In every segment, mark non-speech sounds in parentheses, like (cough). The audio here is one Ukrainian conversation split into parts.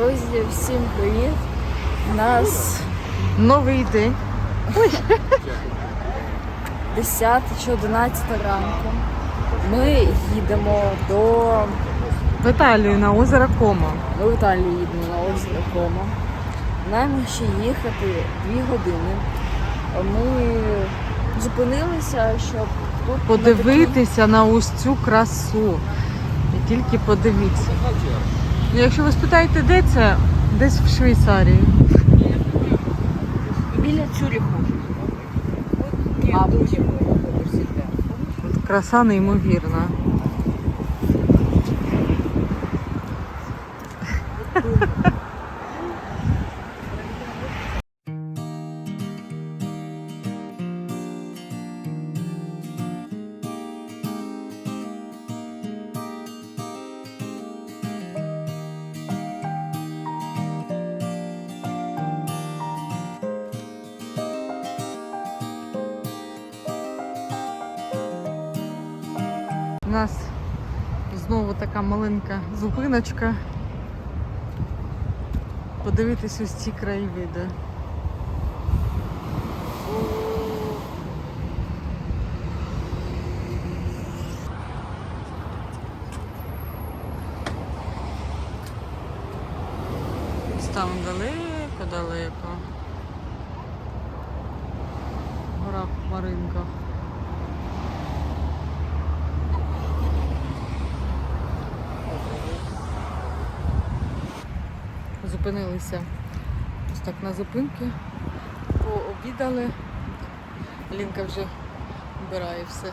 Друзі, всім привіт! У нас Новий день. 10 чи 11 ранку. Ми їдемо до В Італію на озеро Комо. ми в Італію їдемо на озеро Комо. Нам ще їхати 2 години. Ми зупинилися, щоб тут на Подивитися на ось цю красу. І тільки подивіться. Ну, Якщо ви спитаєте, де це? Десь в Швейцарії. біля Цюріху. Мабуть. Краса неймовірна. У нас знову така маленька зупиночка. Подивитись ось ці краєвиди. Ось Там далеко-далеко. Гора в Зупинилися ось так на зупинки, пообідали. Лінка вже вбирає все.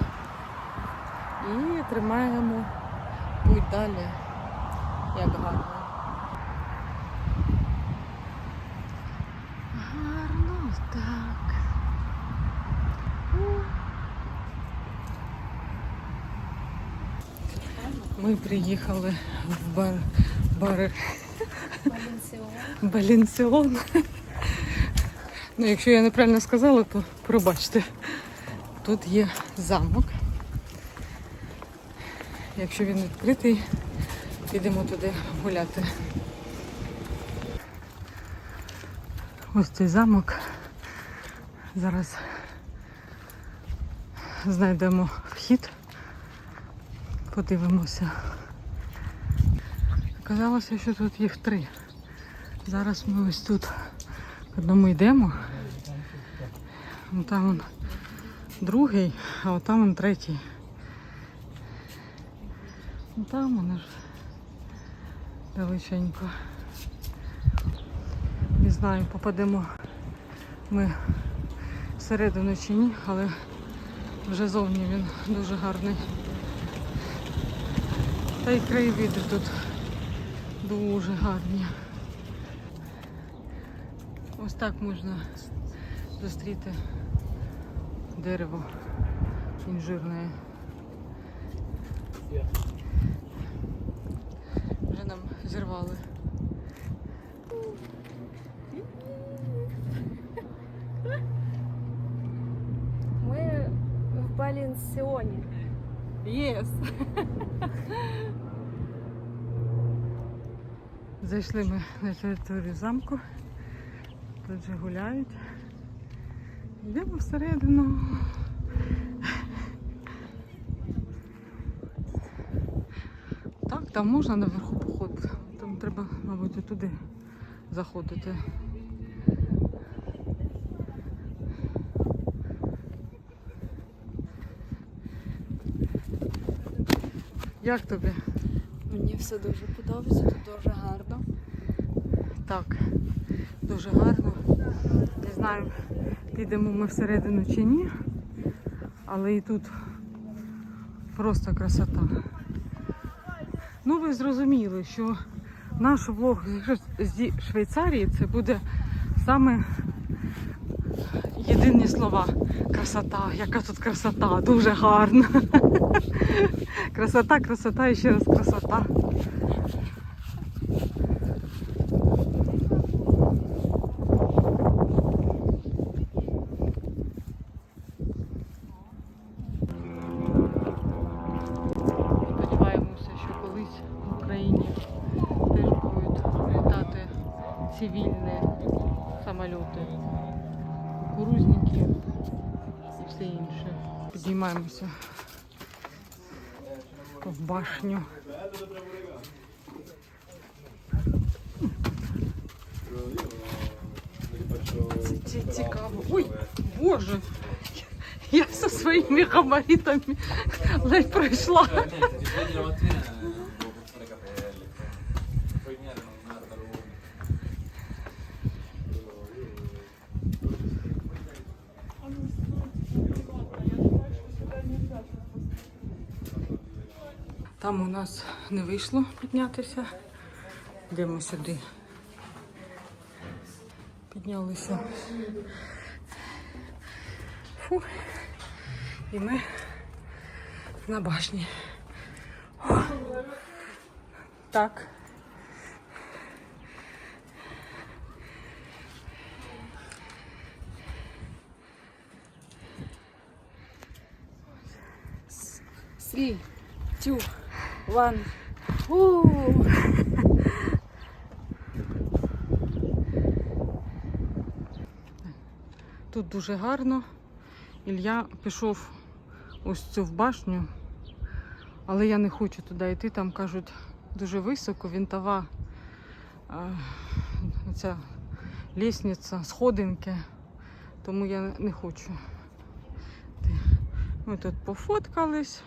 І тримаємо путь далі, як гарно. Гарно так. Ми приїхали в бар, бар (laughs) Балінсіон. Ну, якщо я неправильно сказала, то пробачте. Тут є замок. Якщо він відкритий, підемо туди гуляти. Ось цей замок. Зараз знайдемо вхід, подивимося. Оказалося, що тут їх три. Зараз ми ось тут одному йдемо. Там он другий, а от там он третій. Там воно ж далеченько. Не знаю, попадемо ми всередину чи ні, але вже зовні він дуже гарний. Та й краєвиди тут дуже гарні. Ось так можна зустріти дерево інжирне. Вже нам зірвали. Ми в Балінсіоні. Єс! Зайшли ми на територію замку. Тут же гуляють. Йдемо всередину. Так, там можна наверху походити. Там треба, мабуть, туди заходити. Як тобі? Мені все дуже подобається, тут дуже гарно. Так, дуже гарно. Не знаю, підемо ми всередину чи ні, але і тут просто красота. Ну, ви зрозуміли, що наш влог зі Швейцарії це буде саме єдині слова. Красота, яка тут красота, дуже гарно. Красота, красота і ще раз красота. Підіймаємося в башню. Ці- ці- Цікаво. Ой, Боже! Я зі своїми габаритами (laughs) ледь пройшла. Там у нас не вийшло піднятися. Йдемо сюди. Піднялися. Фу. І ми на башні. Так. Three, two, one. Ууу. Тут дуже гарно. Ілля пішов ось цю в башню, але я не хочу туди йти. Там кажуть дуже високо, вінтова ця лісниця, сходинки, тому я не хочу. Ми тут пофоткались,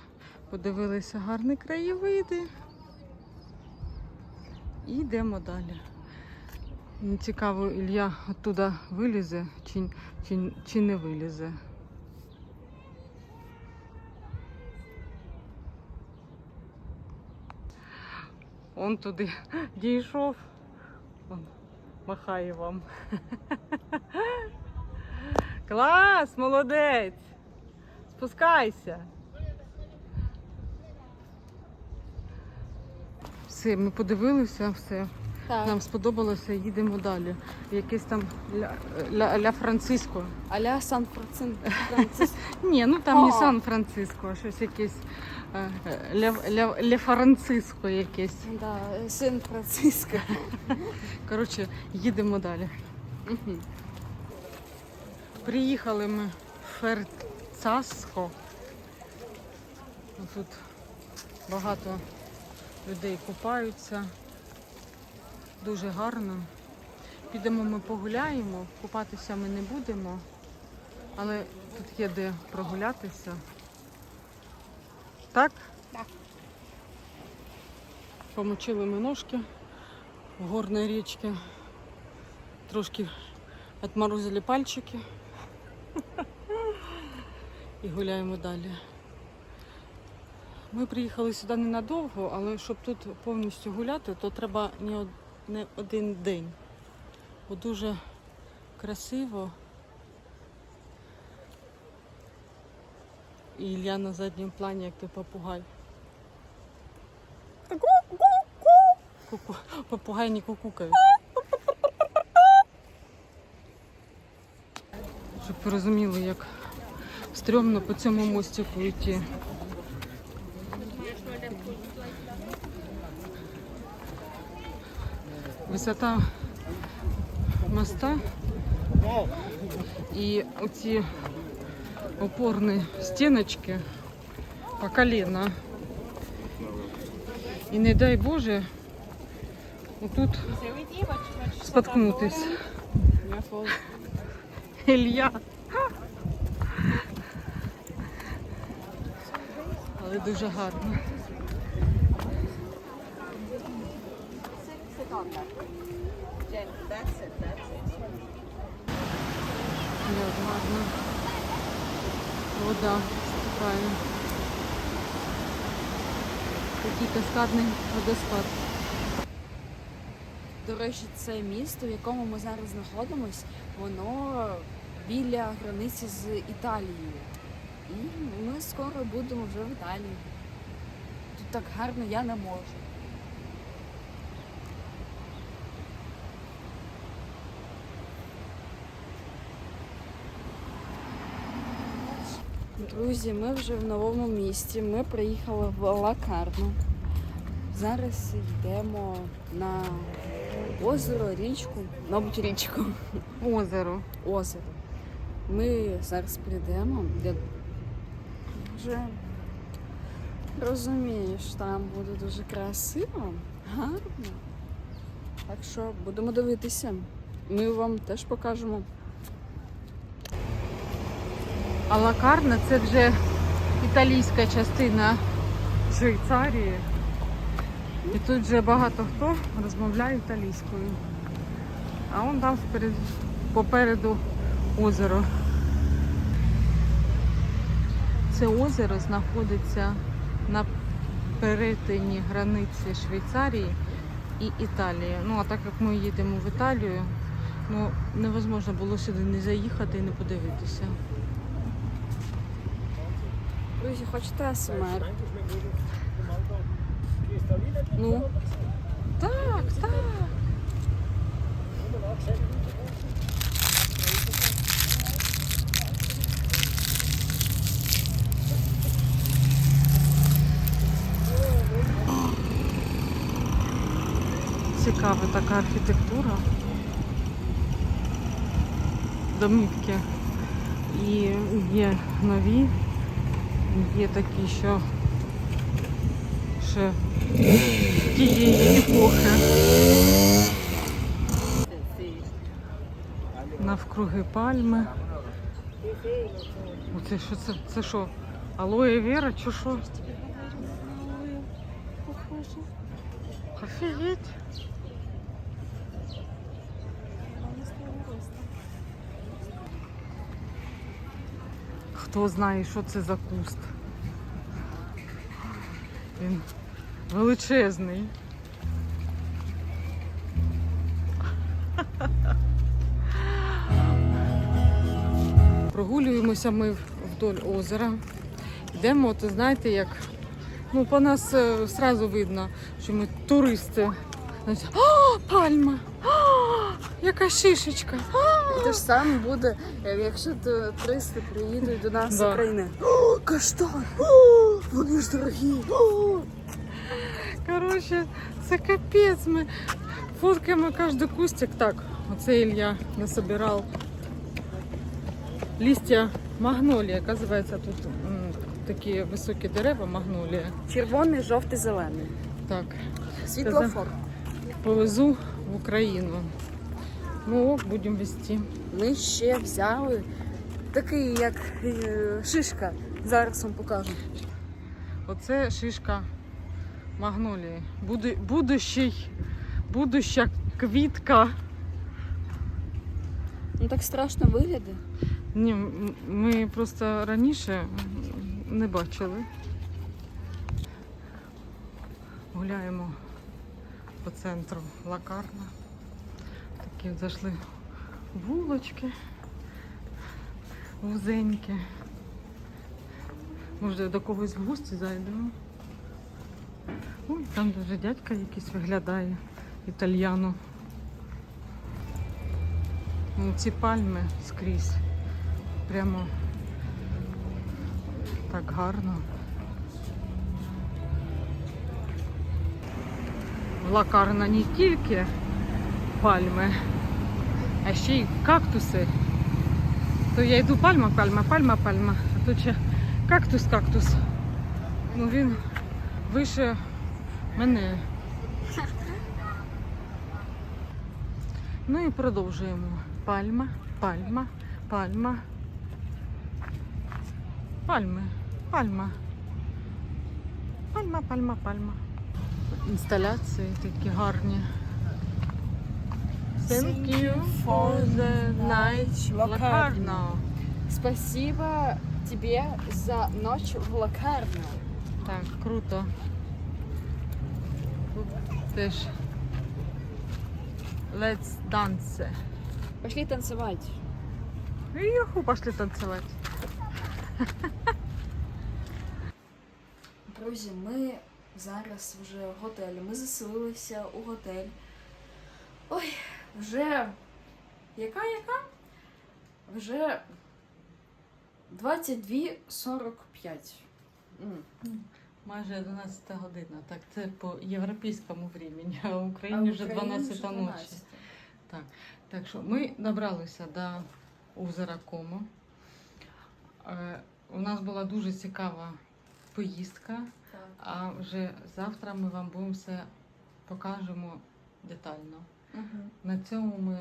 подивилися гарні краєвиди. І йдемо далі. Цікаво, Ілля оттуда вилізе чи, чи, чи не вилізе. Он туди дійшов. Он махає вам. (laughs) Клас, молодець! Спускайся. Все, ми подивилися, все. Так. Нам сподобалося, їдемо далі. Якесь там ля, ля, ля Франциско. Аля Сан-Франциско. (laughs) Ні, ну там не Сан-Франциско, а щось якесь е, е, ля, ля, ля Франциско якесь. Да, Сан-Франциско. Коротше, їдемо далі. Приїхали ми в Ферцаско. Тут багато людей купаються. Дуже гарно. Підемо ми погуляємо, купатися ми не будемо, але тут є де прогулятися. Так? Так. Помочили ми ножки в горній річці. Трошки отморозили пальчики. (laughs) І гуляємо далі. Ми приїхали сюди ненадовго, але щоб тут повністю гуляти, то треба не, один день. Бо дуже красиво. І Ілля на задньому плані, як той попугай. Ку-ку. Попугай не кукукає. Щоб ви розуміли, як стрьомно по цьому мостику йти. Висота моста і оці опорні стіночки по коліна. І не дай Боже, отут споткнутись. Ілья. Але дуже гарно. Як гарно. Вода стікає. Такий каскадний водоспад. До речі, це місто, в якому ми зараз знаходимось, воно біля границі з Італією. І ми скоро будемо вже в Італії. Тут так гарно я не можу. Друзі, ми вже в новому місті. Ми приїхали в Лакарну. Зараз йдемо на озеро, річку, мабуть, річку, Озеро. озеро. Ми зараз прийдемо, де вже розумієш, там буде дуже красиво, гарно. Так що будемо дивитися. Ми вам теж покажемо. А Лакарна це вже італійська частина Швейцарії. І тут вже багато хто розмовляє італійською. А он там вперед, попереду озеро. Це озеро знаходиться на перетині границі Швейцарії і Італії. Ну а так як ми їдемо в Італію, ну невозможно було сюди не заїхати і не подивитися. Друзі, хочете СМР? Ну, Так, так. Цікава така архітектура. Домівки. І є нові, є такі, що ще тієї епохи. Навкруги пальми. Оце що це? Це що? Алоє вера чи що? Офігеть. Хто знає, що це за куст? Він величезний. Прогулюємося ми вдоль озера. Йдемо, то знаєте, як ну, по нас е, зразу видно, що ми туристи. О, пальма! О, яка шишечка! Те ж саме буде, е, якщо туристи приїдуть до нас з Да. України. О, каштан! О, вони ж дорогі! О! Коротше, це капець. Ми фоткаємо кожен кустик. Так, оце Ілля насобирав листя магнолії. Оказується, тут м, такі високі дерева магнолія. Червоний, жовтий, зелений. Так, Світлофор. повезу в Україну. Ну, ок, будемо вести. Ми ще взяли такий, як е, шишка. Зараз вам покажу. Оце шишка магнолії. Буду, будущий, будуща квітка. Ну так страшно виглядає. Ні, ми просто раніше не бачили. Гуляємо по центру лакарна. Такі зайшли вулочки вузенькі. Може до когось в гості зайдемо. Ой, там даже дядька якийсь виглядає італьяно. Ну, ці пальми скрізь. Прямо так гарно. Лакарна не тільки пальми, а ще й кактуси. То я йду пальма, пальма, пальма, пальма, а тут ще кактус, кактус. Ну він вище мене. Ну і продовжуємо. Пальма, пальма, пальма. Пальми, пальма. Пальма, пальма, пальма. Інсталяції такі гарні. Thank you for the night Locarno. Спасибо тебе за ночь в лакарню. Так, круто. Тут теж Let's dance. Пошли танцевать. Юху, пошли танцевать. Друзі, ми зараз вже в готелі. Ми заселилися у готель. Ой, вже яка яка? Вже 22.45. М. майже 11 година. Так, це по європейському времені, а в Україні вже 12 ночі. Так що ми добралися до озера Комо. Е, У нас була дуже цікава поїздка, Так. а вже завтра ми вам будемо все покажемо детально. Угу. На цьому ми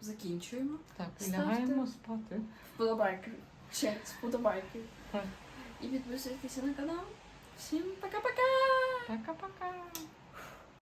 Закінчуємо. так і Ставте. лягаємо спати. Вподобайки. Ще вподобайки. Так. І підписуйтеся на канал. Всім пока-пока! Пока-пока.